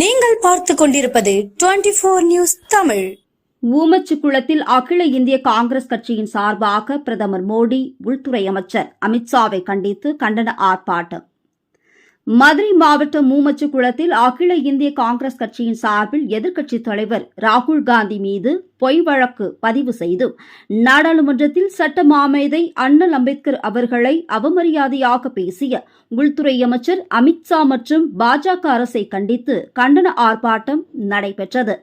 நீங்கள் பார்த்து கொண்டிருப்பது டுவெண்டி போர் நியூஸ் தமிழ். ஊமச்சுக்குளத்தில் அகில இந்திய காங்கிரஸ் கட்சியின் சார்பாக பிரதமர் மோடி உள்துறை அமைச்சர் அமித்ஷாவை கண்டித்து கண்டன ஆர்ப்பாட்டம். மதுரை மாவட்டம் மூமச்சுக்குளத்தில் அகில இந்திய காங்கிரஸ் கட்சியின் சார்பில் எதிர்க்கட்சித் தலைவர் ராகுல் காந்தி மீது பொய் வழக்கு பதிவு செய்து நாடாளுமன்றத்தில் சட்ட மாமேதை அண்ணல் அம்பேத்கர் அவர்களை அவமரியாதையாக பேசிய உள்துறை அமைச்சர் அமித்ஷா மற்றும் பாஜக அரசை கண்டித்து கண்டன ஆர்ப்பாட்டம் நடைபெற்றது.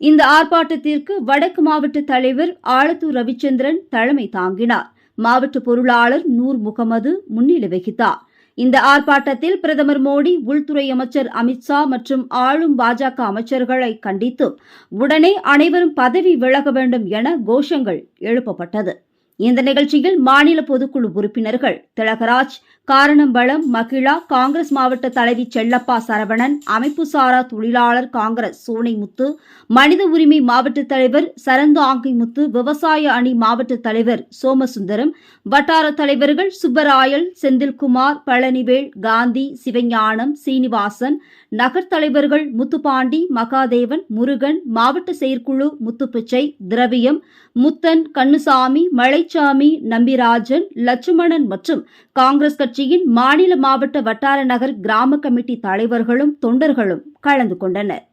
இந்த ஆர்ப்பாட்டத்திற்கு வடக்கு மாவட்ட தலைவர் ஆலத்தூர் ரவிச்சந்திரன் தலைமை தாங்கினார். மாவட்ட பொருளாளர் நூர் முகமது முன்னிலை வகித்தார். இந்த ஆர்ப்பாட்டத்தில் பிரதமர் மோடி உள்துறை அமைச்சர் அமித்ஷா மற்றும் ஆளும் பாஜக அமைச்சர்களை கண்டித்து உடனே அனைவரும் பதவி விலக வேண்டும் என கோஷங்கள் எழுப்பப்பட்டது. இந்த நிகழ்ச்சியில் மாநில பொதுக்குழு உறுப்பினர்கள் திலகராஜ் காரணம்பளம் மகிழா காங்கிரஸ் மாவட்ட தலைவி செல்லப்பா சரவணன் அமைப்பு சாரா தொழிலாளர் காங்கிரஸ் சோனைமுத்து மனித உரிமை மாவட்ட தலைவர் சரந்தாங்கிமுத்து விவசாய அணி மாவட்ட தலைவர் சோமசுந்தரம் வட்டார தலைவர்கள் சுப்பராயல் செந்தில்குமார் பழனிவேல் காந்தி சிவஞானம் சீனிவாசன் நகர் தலைவர்கள் முத்துப்பாண்டி மகாதேவன் முருகன் மாவட்ட செயற்குழு முத்துப்பிச்சை திரவியம் முத்தன் கண்ணுசாமி துரைசாமி நம்பிராஜன் லட்சுமணன் மற்றும் காங்கிரஸ் கட்சியின் மாநில மாவட்ட வட்டார நகர் கிராம கமிட்டி தலைவர்களும் தொண்டர்களும் கலந்து கொண்டனர்.